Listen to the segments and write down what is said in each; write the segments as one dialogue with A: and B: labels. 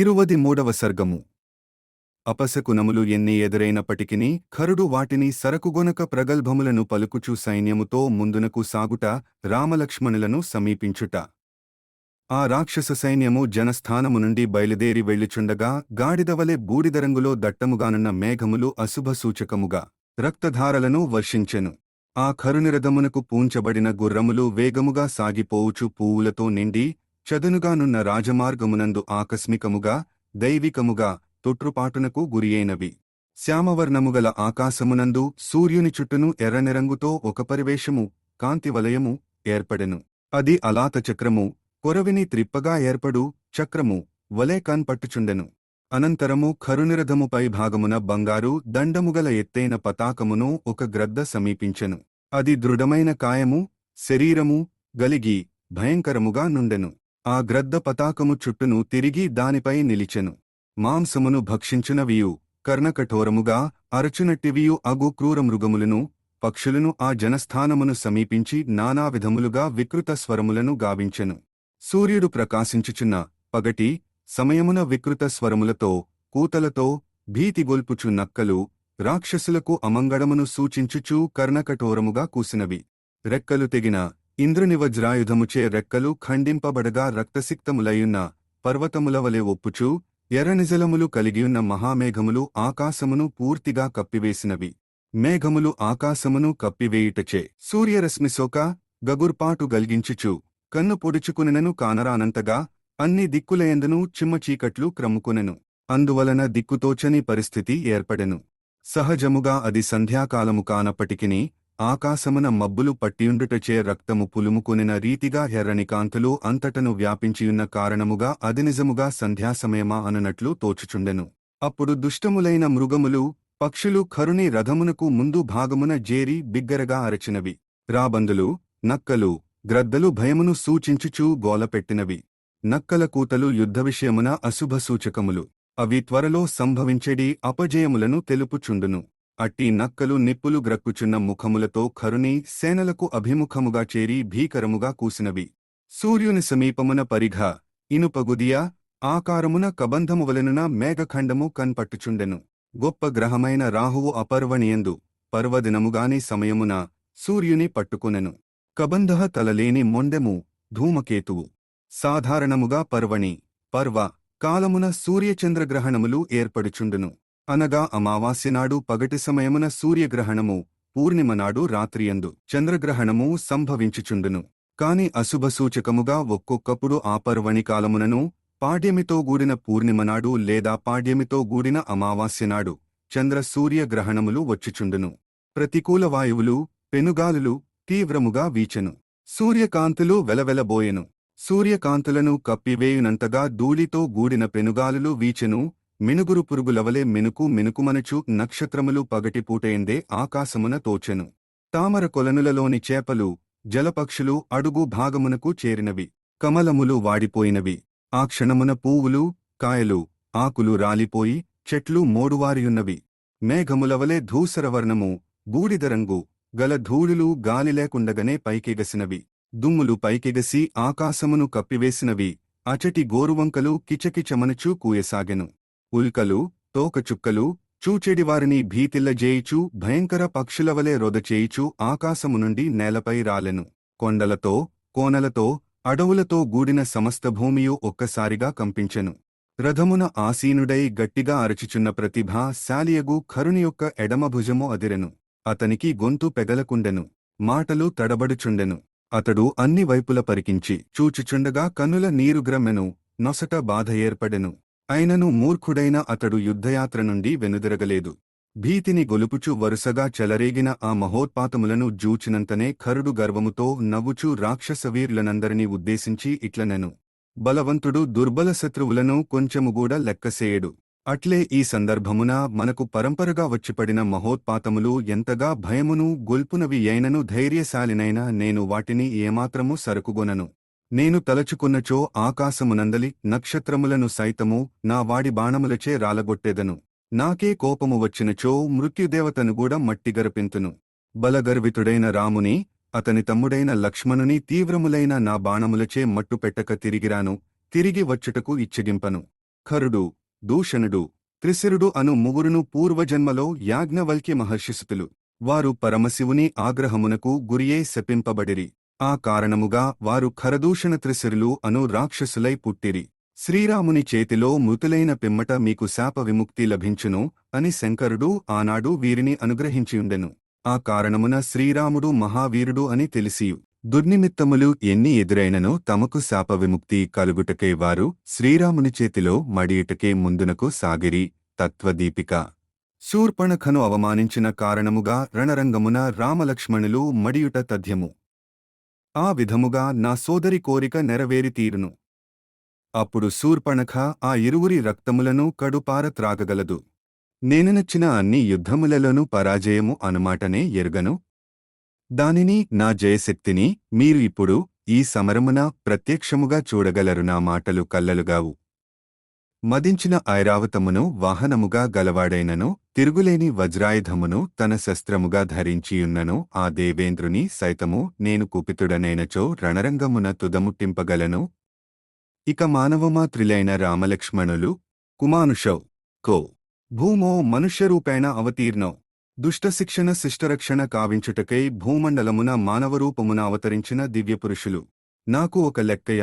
A: ఇరువది మూడవ సర్గము. అపశకునములు ఎన్ని ఎదురైనప్పటికిని ఖరుడు వాటిని సరకుగొనక ప్రగల్భములను పలుకుచు సైన్యముతో ముందునకు సాగుట రామలక్ష్మణులను సమీపించుట. ఆ రాక్షస సైన్యము జనస్థానము నుండి బయలుదేరి వెళ్ళుచుండగా గాడిదవలె బూడిదరంగులో దట్టముగానున్న మేఘములు అశుభ సూచకముగా రక్తధారలను వర్షించెను. ఆ ఖరునిరథమునకు పూంచబడిన గుర్రములు వేగముగా సాగిపోవుచు పువ్వులతో నిండి చదునుగానున్న రాజమార్గమునందు ఆకస్మికముగా దైవికముగా తొట్రుపాటునకు గురియైనవి. శ్యామవర్ణముగల ఆకాశమునందు సూర్యుని చుట్టూను ఎర్రనిరంగుతో ఒక పరివేశము కాంతివలయము ఏర్పడెను. అది అలాత చక్రము కొరవిని త్రిప్పగా ఏర్పడు చక్రము వలే కన్పట్టుచుండెను. అనంతరము కరునిరథముపై భాగమున బంగారు దండముగల ఎత్తైన పతాకమును ఒక గ్రద్ద సమీపించెను. అది దృఢమైన కాయము శరీరము గలిగి భయంకరముగా నుండెను. ఆ గ్రద్ద పతాకము చుట్టును తిరిగి దానిపై నిలిచెను. మాంసమును భక్షించునవియు కర్ణకఠోరముగా అరచునట్టివియు అగు క్రూరమృగములను పక్షులను ఆ జనస్థానమును సమీపించి నానావిధములుగా వికృత స్వరములను గావించెను. సూర్యుడు ప్రకాశించుచున్న పగటి సమయమున వికృత స్వరములతో కూతలతో భీతిగొల్పుచు నక్కలు రాక్షసులకు అమంగళమును సూచించుచూ కర్ణకఠోరముగా కూసినవి. రెక్కలు తెగిన ఇంద్రుని వజ్రాయుధముచే రెక్కలు ఖండింపబడగా రక్తసిక్తములయున్న పర్వతముల వలె ఒప్పుచూ ఎర్రనిజలములు కలిగియున్న మహామేఘములు ఆకాశమును పూర్తిగా కప్పివేసినవి. మేఘములు ఆకాశమును కప్పివేయుటచే సూర్యరశ్మిసోక గగుర్పాటు గల్గించుచు కన్ను పొడుచుకునెనను కానరానంతగా అన్ని దిక్కులయందునూ చిమ్మచీకట్లు క్రమ్ముకొనెను. అందువలన దిక్కుతోచని పరిస్థితి ఏర్పడెను. సహజముగా అది సంధ్యాకాలము కానప్పటికిని ఆకాశమున మబ్బులు పట్టియుండుటచే రక్తము పులుముకొనిన రీతిగా ఎర్రని కాంతులు అంతటను వ్యాపించియున్న కారణముగా అదినిజముగా సంధ్యాసమయమా అనునట్లు తోచుచుండెను. అప్పుడు దుష్టములైన మృగములు పక్షులు కరుణి రథమునకు ముందు భాగమున జేరి బిగ్గరగా అరచినవి. రాబందులు నక్కలు గ్రద్దలు భయమును సూచించుచూ గోలపెట్టినవి. నక్కల కూతలు యుద్ధ విషయమున అశుభ సూచకములు. అవి త్వరలో సంభవించెడి అపజయములను తెలుపుచుండును. అట్టి నక్కలు నిప్పులు గ్రక్కుచున్న ముఖములతో కరుణి సేనలకు అభిముఖముగా చేరి భీకరముగా కూసినవి. సూర్యుని సమీపమున పరిఘ ఇనుపగుదియా ఆకారమున కబంధమువలెనున మేఘఖండము కన్పట్టుచుండెను. గొప్ప గ్రహమైన రాహువు అపర్వణియందు పర్వదినముగాని సమయమున సూర్యుని పట్టుకునెను. కబంధ తలలేని మొండెము ధూమకేతువు. సాధారణముగా పర్వణి పర్వ కాలమున సూర్యచంద్రగ్రహణములు ఏర్పడుచుండును. అనగా అమావాస్యనాడు పగటి సమయమున సూర్యగ్రహణము పూర్ణిమనాడు రాత్రియందు చంద్రగ్రహణము సంభవించుచుండును. కాని అశుభసూచకముగా ఒక్కొక్కప్పుడు ఆ పర్వణికాలమునను పాడ్యమితో గూడిన పూర్ణిమనాడు లేదా పాడ్యమితో గూడిన అమావాస్యనాడు చంద్ర సూర్యగ్రహణములు వచ్చుచుండును. ప్రతికూల వాయువులు పెనుగాలులు తీవ్రముగా వీచెను. సూర్యకాంతులు వెలవెలబోయెను. సూర్యకాంతులను కప్పివేయునంతగా ధూళితో గూడిన పెనుగాలులు వీచెను. మినుగురు పురుగులవలే మినుకు మినుకుమనుచు నక్షత్రములు పగటిపూటయందే ఆకాశమున తోచెను. తామర కొలనులలోని చేపలు జలపక్షులు అడుగు భాగమునకు చేరినవి. కమలములు వాడిపోయినవి. ఆ క్షణమున పూవులు కాయలు ఆకులు రాలిపోయి చెట్లు మోడువారియున్నవి. మేఘములవలే ధూసరవర్ణము బూడిదరంగు గల ధూళులు గాలి లేకుండగనే పైకెగసినవి. దుమ్ములు పైకెగసి ఆకాశమును కప్పివేసినవి. అచటి గోరువంకలు కిచకిచమనుచూ కూయసాగెను. ఉల్కలు తోకచుక్కలు చూచెడివారిని భీతిల్లజేయిచు భయంకర పక్షులవలే రొదచేయిచు ఆకాశము నుండి నేలపై రాలెను. కొండలతో కోనలతో అడవులతో గూడిన సమస్త భూమియు ఒక్కసారిగా కంపించెను. రథమున ఆసీనుడై గట్టిగా అరచుచున్న ప్రతిభ శాలియగు ఖరుని యొక్క ఎడమభుజము అదిరెను. అతనికి గొంతు పెగలకుండెను. మాటలు తడబడుచుండెను. అతడు అన్ని వైపుల పరికించి చూచుచుండగా కన్నుల నీరుగ్రమ్మెను నొసట బాధ ఏర్పడెను. అయినను మూర్ఖుడైన అతడు యుద్ధయాత్ర నుండి వెనుదిరగలేదు. భీతిని గొలుపుచు వరుసగా చెలరేగిన ఆ మహోత్పాతములను జూచినంతనే ఖరుడు గర్వముతో నవ్వుచూ రాక్షసవీర్లనందరినీ ఉద్దేశించి ఇట్లనెను. బలవంతుడు దుర్బల శత్రువులను కొంచెముగూడ లెక్కసేయడు. అట్లే ఈ సందర్భమున మనకు పరంపరగా వచ్చిపడిన మహోత్పాతములు ఎంతగా భయమును గొల్పునవి అయినను ధైర్యశాలినైనా నేను వాటిని ఏమాత్రము సరుకుగొనను. నేను తలచుకున్నచో ఆకాశమునందలి నక్షత్రములను సైతము నా వాడి బాణములచే రాలగొట్టేదను. నాకే కోపము వచ్చినచో మృత్యుదేవతను కూడా మట్టిగరపింతును. బలగర్వితుడైన రాముని అతని తమ్ముడైన లక్ష్మణుని తీవ్రములైన నా బాణములచే మట్టుపెట్టక తిరిగిరాను తిరిగి వచ్చుటకు ఇచ్చగింపను. ఖరుడు దూషణుడు త్రిశిరుడు అను ముగురును పూర్వజన్మలో యాజ్ఞవల్క్య మహర్షిసుతులు వారు పరమశివుని ఆగ్రహమునకు గురియే శపింపబడిరి. ఆ కారణముగా వారు ఖరదూషణ త్రిశరులు అను రాక్షసులై పుట్టిరి. శ్రీరాముని చేతిలో మృతులైన పిమ్మట మీకు శాప విముక్తి లభించును అని శంకరుడు ఆనాడు వీరిని అనుగ్రహించియుండెను. ఆ కారణమున శ్రీరాముడు మహావీరుడు అని తెలిసియు. దుర్నిమిత్తములు ఎన్ని ఎదురైననో తమకు శాప విముక్తి కలుగుటకే వారు శ్రీరాముని చేతిలో మడియుటకే ముందునకు సాగిరి. తత్వదీపిక. శూర్పణఖను అవమానించిన కారణముగా రణరంగమున రామలక్ష్మణులు మడియుట తథ్యము. ఆ విధముగా నా సోదరి కోరిక నెరవేరి తీరును. అప్పుడు శూర్పణఖ ఆ ఇరువురి రక్తములను కడుపార త్రాగగలదు. నేననచ్చిన అన్ని యుద్ధములలోనూ పరాజయము అనుమాటనే ఎరుగను. దానిని నా జయశక్తిని మీరు ఇప్పుడు ఈ సమరమున ప్రత్యక్షముగా చూడగలరు నా మాటలు కల్లలుగావు మదించిన ఐరావతమును వాహనముగా గలవాడైనను తిరుగులేని వజ్రాయుధమును తన శస్త్రముగా ధరించియున్నను ఆ దేవేంద్రుని సైతము నేను కుపితుడనైనచో రణరంగమున తుదముట్టింపగలను. ఇక మానవమాత్రులైన రామలక్ష్మణులు కుమానుషౌ కో భూమో మనుష్యరూపేణ అవతీర్ణో దుష్టశిక్షణ శిష్టరక్షణ కావించుటకై భూమండలమున మానవరూపమున అవతరించిన దివ్యపురుషులు. నాకు ఒక లెక్కయ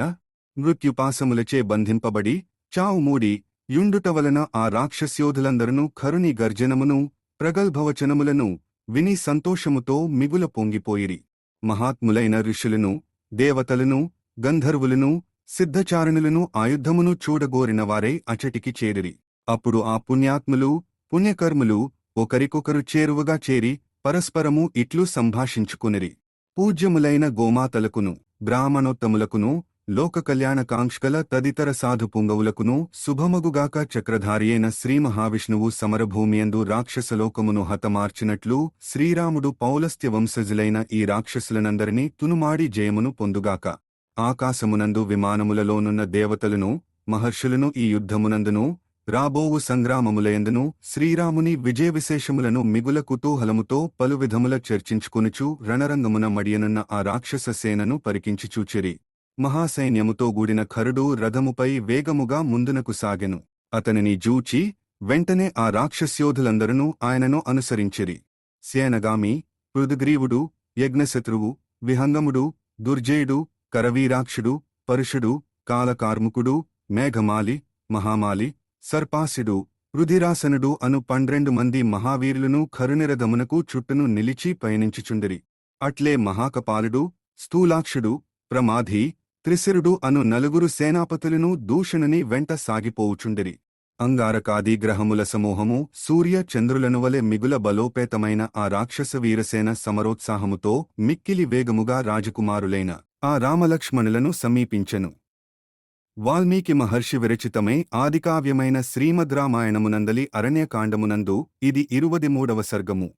A: మృత్యుపాసములచే బంధింపబడి చావు మూడి యుండుట వలన ఆ రాక్షస్యోధులందరూ ఖరుని గర్జనమును ప్రగల్భవచనములను విని సంతోషముతో మిగుల పొంగిపోయిరి. మహాత్ములైన ఋషులను దేవతలను గంధర్వులను సిద్ధచారణులను ఆయుధమును చూడగోరినవారై అచటికి చేరిరి. అప్పుడు ఆ పుణ్యాత్ములు పుణ్యకర్ములు ఒకరికొకరు చేరువగా చేరి పరస్పరము ఇట్లు సంభాషించుకునిరి. పూజ్యములైన గోమాతలకును బ్రాహ్మణోత్తములకును లోక కళ్యాణకాంక్షకల తదితర సాధు పుంగవులకును శుభమగుగాక చక్రధారియైన శ్రీ మహావిష్ణువు సమరభూమియందు రాక్షసలోకమును హతమార్చినట్లు శ్రీరాముడు పౌలస్త్య వంశజులైన ఈ రాక్షసులనందరినీ తునుమాడి జయమును పొందుగాక. ఆకాశమునందు విమానములలోనున్న దేవతలను మహర్షులను ఈ యుద్ధమునందును రాబోవు సంగ్రామములయందును శ్రీరాముని విజయ విశేషములను మిగుల కుతూహలముతో పలు విధముల చర్చించుకొనుచు రణరంగమున మడియనున్న ఆ రాక్షస సేనను పరికించి చూచిరి మహాసైన్యముతో గూడిన ఖరుడు రథముపై వేగముగా ముందునకు సాగెను. అతనిని జూచి వెంటనే ఆ రాక్షస్యోధులందరూ ఆయనను అనుసరించిరి. సేనగామి పృథుగ్రీవుడు యజ్ఞశత్రువు విహంగముడు దుర్జయుడు కరవీరాక్షుడు పరుషుడు కాలకార్ముకుడు మేఘమాలి మహామాలి సర్పాసుడు రుధిరాసనుడు అను పండ్రెండు మంది మహావీరులను ఖరునిరధమునకు చుట్టును నిలిచి పయనించుచుండిరి. అట్లే మహాకపాలుడు స్థూలాక్షుడు ప్రమాధి త్రిశిరుడు అను నలుగురు సేనాపతులను దూషణుని వెంట సాగిపోవుచుండిరి. అంగారకాది గ్రహముల సమూహము సూర్య చంద్రులను వలె మిగుల బలోపేతమైన ఆ రాక్షస వీరసేన సమరోత్సాహముతో మిక్కిలి వేగముగా రాజకుమారులైన ఆ రామలక్ష్మణులను సమీపించెను. వాల్మీకి మహర్షి విరచితమై ఆదికావ్యమైన శ్రీమద్ రామాయణమునందలి అరణ్యకాండమునందు ఇది ఇరువది మూడవ సర్గము.